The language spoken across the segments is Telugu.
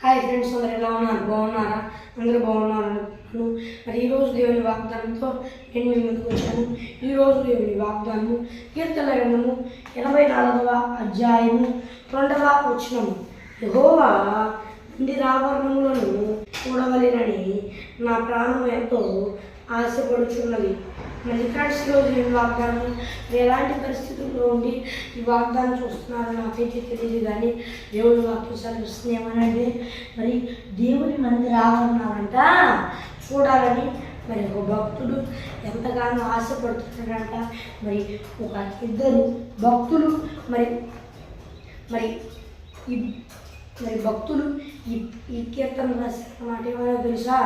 హాయ్ ఫ్రెండ్స్ అందరు ఎలా ఉన్నారు? బాగున్నారా? అందరూ బాగున్నారు అనుకుంటున్నాను మరి ఈరోజు దేవుని వాగ్దానంతో నేను మీ ముందుకు వచ్చాను. ఈరోజు దేవుని వాగ్దానము కీర్తన గ్రంథము ఎనభై నాలుగవ అధ్యాయము రెండవ వచనము. యెహోవా మందిరాభరణములను చూడవలేనని నా ప్రాణం ఎంతో ఆశపడుచున్నది. మరి ఫ్రెండ్స్ ఈరోజు నేను వాగ్దానం ఎలాంటి పరిస్థితుల్లో ఉండి ఈ వాగ్దానం చూస్తున్నారో నాకైతే తెలియదు కానీ దేవుని వాక్యం సెలవిస్తుంది ఏమనంటే మరి దేవుని మంది రావాలన్నారంట. చూడాలని మరి ఒక భక్తుడు ఎంతగానో ఆశపడుతున్నాడంట. మరి ఒక ఇద్దరు భక్తులు మరి మరి ఈ మరి భక్తులు ఈ ఈ కీర్తన రాసిన మాట ఏమైనా తెలుసా?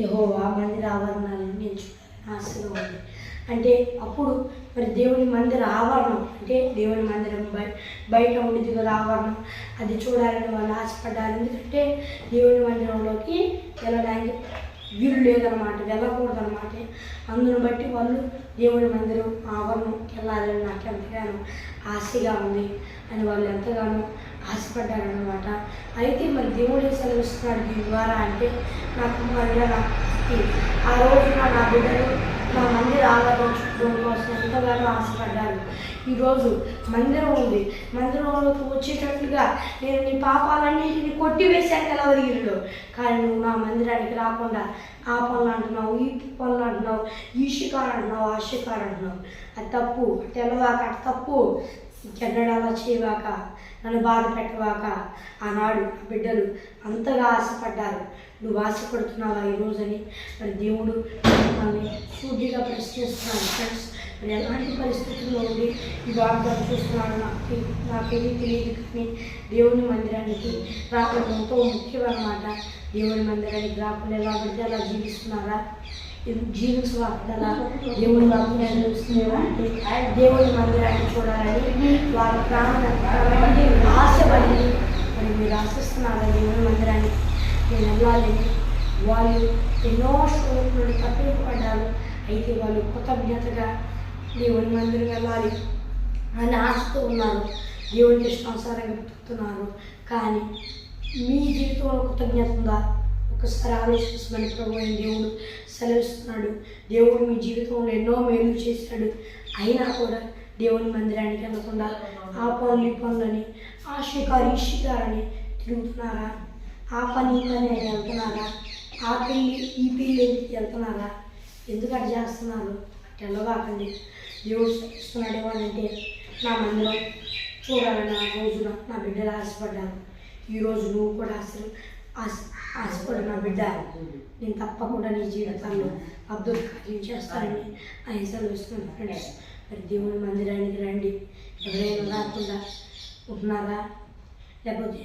యహోవా మంది రావాలన్నారని నేను ఆశలో ఆశగా ఉంది. అంటే అప్పుడు మరి దేవుని మందిర ఆవరణం అంటే దేవుని మందిరం బయ బయట ఉండేది కదా ఆవరణం. అది చూడాలని వాళ్ళు ఆశపడ్డారు. ఎందుకంటే దేవుని మందిరంలోకి వెళ్ళడానికి వీలు లేదనమాట వెళ్ళకూడదనమాట అందును బట్టి వాళ్ళు దేవుని మందిరం ఆవరణం వెళ్ళాలని నాకు ఎంతగానో ఆశగా ఉంది అని వాళ్ళు ఎంతగానో ఆశపడ్డాను అనమాట అయితే మరి దేవుడే సెలవిస్తున్నాడు దీని ద్వారా అంటే నాకు కుమారుడు నాకు ఆ రోజున నా బిడ్డలు నా మందిర ఆరాధన కోసం ఎంతగానో ఆశపడ్డాను ఈరోజు మందిరం ఉంది. మందిరంలోకి వచ్చేటట్లుగా నేను నీ పాపాలన్నింటినీ కొట్టివేశాను ఎలా ఒరిగిరుడు కానీ నువ్వు నా మందిరానికి రాకుండా ఆ పనులు అంటున్నావు ఈ పనులు అంటున్నావు ఈ షికారు అంటున్నావు ఆ షికారు అంటున్నావు. అది తప్పు తెలవాక అది తప్పు. చెడ్డడు అలా చేయవాక నన్ను బాధ పెట్టవాక ఆనాడు బిడ్డలు అంతగా ఆశపడ్డారు. నువ్వు ఆశపడుతున్నావా ఈరోజని మరి దేవుడు మిమ్మల్ని సూటిగా ప్రశ్నిస్తున్నాను ఫ్రెండ్స్ మరి ఎలాంటి పరిస్థితుల్లో ఉండి ఈ వాగ్దానం చూస్తున్నాడు నాకు నాకేమీ తెలియదు కానీ దేవుని మందిరానికి రావడం ఎంతో ముఖ్యమన్నమాట. దేవుని మందిరానికి రాకుండా ఎలా పడితే అలా జీవిస్తున్నారా? జీవించవాకుండా దేవుని మందిరాన్ని చూస్తున్నారా? దేవుడి దేవుని మందిరాన్ని చూడాలని వాళ్ళ ప్రాణాన్ని ఆశపడి మరి మీరు ఆశిస్తున్నారా దేవుని మందిరాన్ని నేను వెళ్ళాలని వాళ్ళు ఎన్నో శోధన నుండి తప్పింపబడ్డారు అయితే వాళ్ళు కృతజ్ఞతగా దేవుని మందిరం వెళ్ళాలి అని ఆశతో ఉన్నారు. దేవుని ఇష్టానుసారంగా బ్రతుకుతున్నారు కానీ మీ జీవితంలో కృతజ్ఞత ఉందా? ఒకసారి ఆలోచించమని ప్రభు అయిన దేవుడు సెలవిస్తున్నాడు. దేవుడు మీ జీవితంలో ఎన్నో మేలు చేశాడు. అయినా కూడా దేవుని మందిరానికి వెళ్ళకుండా ఆ పనులు ఈ పనులని ఆ షికారు ఈ షికారని తిరుగుతున్నారా? ఆ పని ఈ పని అని వెళ్తున్నారా? ఆ పెళ్ళి ఈ పెళ్ళి వెళ్తున్నారా? ఎందుకు అటు చేస్తున్నారు? తెల్లవాకండి దేవుడు ఇస్తున్నాడు అంటే నా మందిరం చూడాలని ఆ రోజున నా బిడ్డలు ఆశపడ్డారు. ఈరోజు నువ్వు కూడా ఆశ ఆశ ఆశపడు నా బిడ్డ. నేను తప్పకుండా నీ జీవితంలో అబ్దుల్ కార్యం చేస్తానని ఆయన సెలవిస్తున్నాను ఫ్రెండ్స్. మరి దేవుని మందిరానికి రండి. ఎవరైనా రాకుండా ఉంటున్నారా? లేకపోతే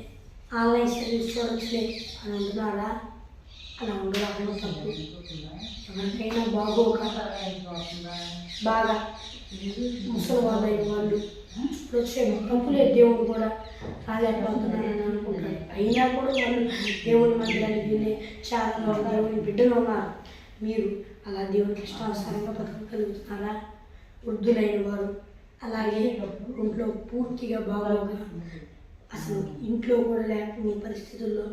ఆన్లైన్ సర్వీస్ చూడొచ్చులే అని ఉంటున్నారా? అలా ఉండరాకుండా తప్పు. ఎవరికైనా బాగోక బాగా ముసలి వాళ్ళు అయిన వాళ్ళు ఇప్పుడు వచ్చే తప్పులే దేవుడు కూడా రాలేకపోతున్నానని అనుకుంటాను అయినా కూడా వాళ్ళు దేవుని మందిరానికి వెళ్ళి చాలా దేవుని బిడ్డలు ఉన్నారు. మీరు అలా దేవునికి ఇష్టానుసారంగా బతకగలుగుతున్నారా? వృద్ధులైన వారు. అలాగే ఇంట్లో పూర్తిగా బాగోగా అసలు ఇంట్లో కూడా లేకపోతే పరిస్థితుల్లో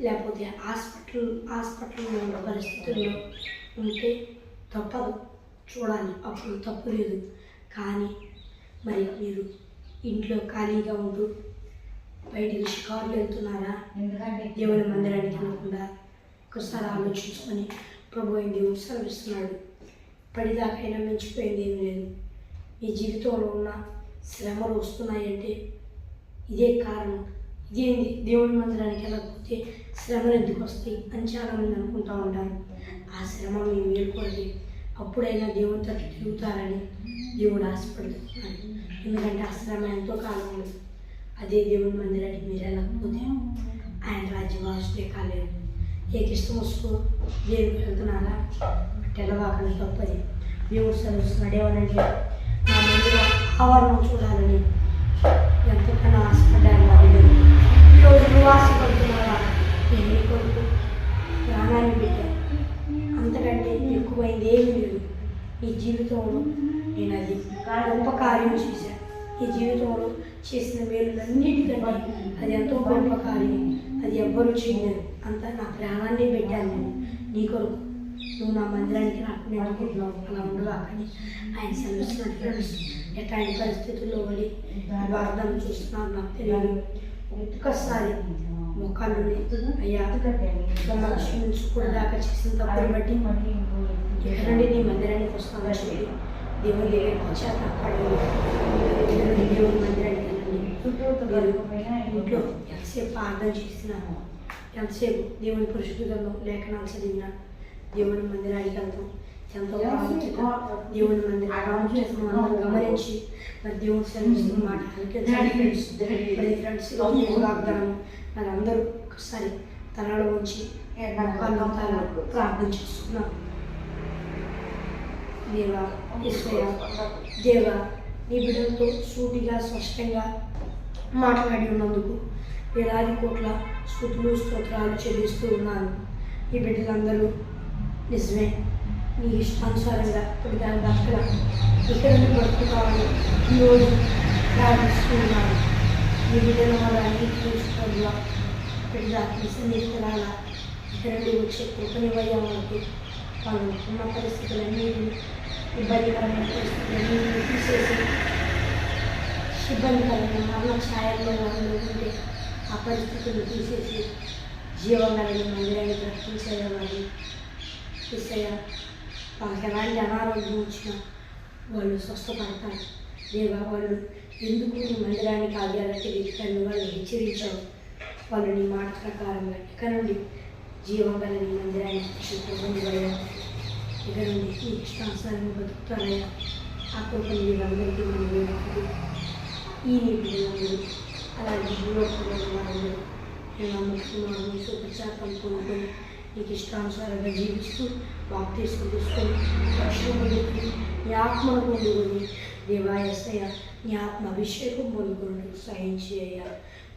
లేకపోతే హాస్పిటల్ హాస్పిటల్లో ఉన్న పరిస్థితుల్లో ఉంటే తప్పదు. చూడాలి. అప్పుడు తప్పు లేదు. కానీ మరి మీరు ఇంట్లో ఖాళీగా ఉంటూ బయటికి షికారులు వెళ్తున్నారా? దేవుని మందిరానికి వెళ్ళకుండా ఒకసారి ఆలోచించుకొని ప్రభు అయిన దేవుడు సెలవిస్తున్నాడు. పడిదాకైనా మించిపోయింది ఏం లేదు. మీ జీవితంలో ఉన్న శ్రమలు వస్తున్నాయంటే ఇదే కారణం. ఇదేంది దేవుని మందిరానికి వెళ్ళకపోతే శ్రమలు ఎందుకు వస్తాయి అని చాలామంది అనుకుంటూ ఉంటారు. ఆ శ్రమ మేము మేలుకోండి అప్పుడైనా దేవుని తట్టు తిరుగుతారని దేవుడు ఆశపడుతున్నాడు ఎందుకంటే ఆ ఎంతో కాలం ఉంది అదే దేవుని మందిరానికి మీరు వెళ్ళకపోతే ఆయన రాజ్యవాసులే కాలేదు ఏ ఇష్టం వస్తూ దేవుడికి వెళ్తున్నారా తెలవాకని తప్పది. దేవుడు సెలవుస్తున్నాడు ఏమనంటే నా ముందు ఆవరణం చూడాలని ఎంతకన్నా ఆశపడ్డాను మా ఈరోజు నువ్వు ఆశపడుతున్నావా? నేను కొడుకు ప్రాణాన్ని పెట్టాను. అంతకంటే ఎక్కువైంది ఏమీ లేదు ఈ జీవితంలో నేను అది గొప్ప కార్యం చేశాను ఈ జీవితంలో చేసిన మేలులన్నిటికంటే అది ఎంతో గొప్ప కార్యం. ఎవరు చేయలేరు అంతా నా ప్రాణాన్ని పెట్టాను. నేను నీ కొరకు నువ్వు నా మందిరానికి నాకు అనుకుంటున్నావు అలా ఉండగా కానీ ఆయన సెలవిస్తున్న ఎట్లాంటి పరిస్థితుల్లో పడి వాగ్దానం చూస్తున్నాను నాకు తెలియదు. ఒక్కసారి మొక్కలు అయ్యా క్షమించకూడదాకా చేసిన తప్పులు బట్టి ఇక్కడ నుండి నీ మందిరానికి వస్తాను చెప్పి దేవుని దగ్గరికి వచ్చాక అక్కడ దేవుని మందిరానికి వెళ్ళండి. మీరు ఇంట్లో ఎంతసేపు ప్రార్థన చేసినా ఎంతసేపు దేవుని పరిశుద్ధంలో లేఖనాలు చదివినా దేవుని మందిరానికి వెళ్తాం. ఎంతో ప్రాముఖ్యత దేవుని మందిరం ప్రాముఖ్యత మనం గమనించి మరి దేవుని సెలవిస్తున్న మాట ఫ్రెండ్స్ వాగ్దానం. మరి అందరూ ఒకసారి తలలో ఉంచి మొక్కలు ప్రార్థన చేస్తున్నాం. దేవా ఈశ్వయ దేవా నీ బిడ్డలతో సూటిగా స్పష్టంగా మాట్లాడి ఉన్నందుకు వేలాది కోట్ల స్థుతులు స్తోత్రాలు చెల్లిస్తూ ఉన్నాను. ఈ బిడ్డలందరూ నిజమే నీ ఇష్టానుసారంగా ఇప్పుడు దక్కల ఇక్కడ నుండి బ్రతుకుతామని ఈరోజు ప్రార్థిస్తూ ఉన్నాను. ఈ బిడ్డల వల్ల అన్ని చూసుకోవాలా బిడ్డ నిసన్నిహితురాల ఇక్కడ నుండి వచ్చే కృపనివయ్యా వాళ్ళకి వాళ్ళు ఉన్న పరిస్థితులన్నీ ఇబ్బందికరమైన పరిస్థితులన్నీ తీసేసి ఇబ్బందికరమైన మరణ ఛాయల్లో వాళ్ళు ఉంటే ఆ పరిస్థితులు తీసేసి జీవంగాలని మందిరాన్ని ప్రకటించేవాళ్ళు ఇసయ వాళ్ళకి ఎలాంటి అనారోగ్యం వచ్చినా వాళ్ళు స్వస్థపడతారు దేవా వాళ్ళు ఎందుకు నీ మందిరానికి ఆగారంటే వెతికాను వాళ్ళు హెచ్చరించావు వాళ్ళు నీ మాట ప్రకారం ఇక నుండి జీవం గల నీ మందిరానికి చూపించబోయా ఇక నుండి నీ ఇష్టానుసారంగా బతుకుతానయ్యా. ఆ కృపను వీళ్ళందరికీ మనం వేడుకుంటూ ఈ నీ పిల్లలందరూ అలాగే భూలోకంలో వారందరూ నేను నమ్ముతున్నాను నీ సుప్రచారం నీకు ఇష్టానుసారంగా జీవిస్తూ బాప్తీసుకు తీసుకొని రక్షణ పొందుకొని నీ ఆత్మను పొందుకొని దేవాయసయ్య నీ ఆత్మ అభిషేకం పొందుకొని సహాయం చేయ.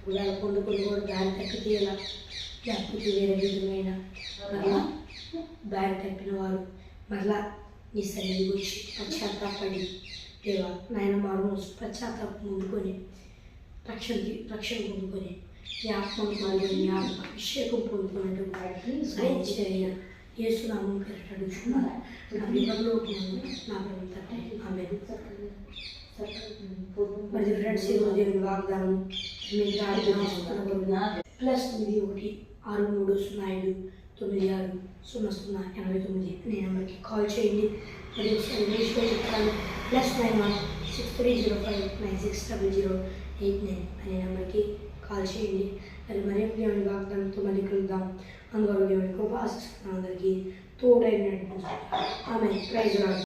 గుడాలు పొందుకొని కూడా దారి తప్పితే ఎలా లేకపోతే వేరే విధమైన మరలా దారి తప్పిన వారు మరలా నీ సన్నిధి గురించి పశ్చాత్తాపడి. దేవా నాయన మారు పశ్చాత్తాపం పొందుకొని రక్షణ రక్షణ పొందుకొని ఈ ఆత్మను పొందుకొని నీ ఆత్మ అభిషేకం పొందుకున్నట్టు సహాయం చేయ. ఏసునామం పేరిట అడుగుతున్నాను. నా వివరంలో నా ప్రభు తండ్రి ఆమె మరి ఫ్రెండ్స్ ఈరోజు దేవుని వాగ్దానం. మీ ప్రార్థన ప్లస్ తొమ్మిది ఒకటి ఆరు మూడు సున్నా ఐదు తొమ్మిది ఆరు సున్నా సున్నా ఎనభై తొమ్మిది. అనే నెంబర్కి కాల్ చేయండి. మరి ఒకసారి ఇంగ్లీష్లో చెప్తాను. Plus nine one six three zero five nine six double zero eight nine అనే నెంబర్కి కాల్ చేయండి. మరి మరీ దేవుని వాగ్దానంతో మళ్ళీ కలుద్దాం. అందువల్ల దేవుని కృప ఆశిస్తున్నాను అందరికీ తోడైనట్టు. ఆమె ప్రైజ్ రాదు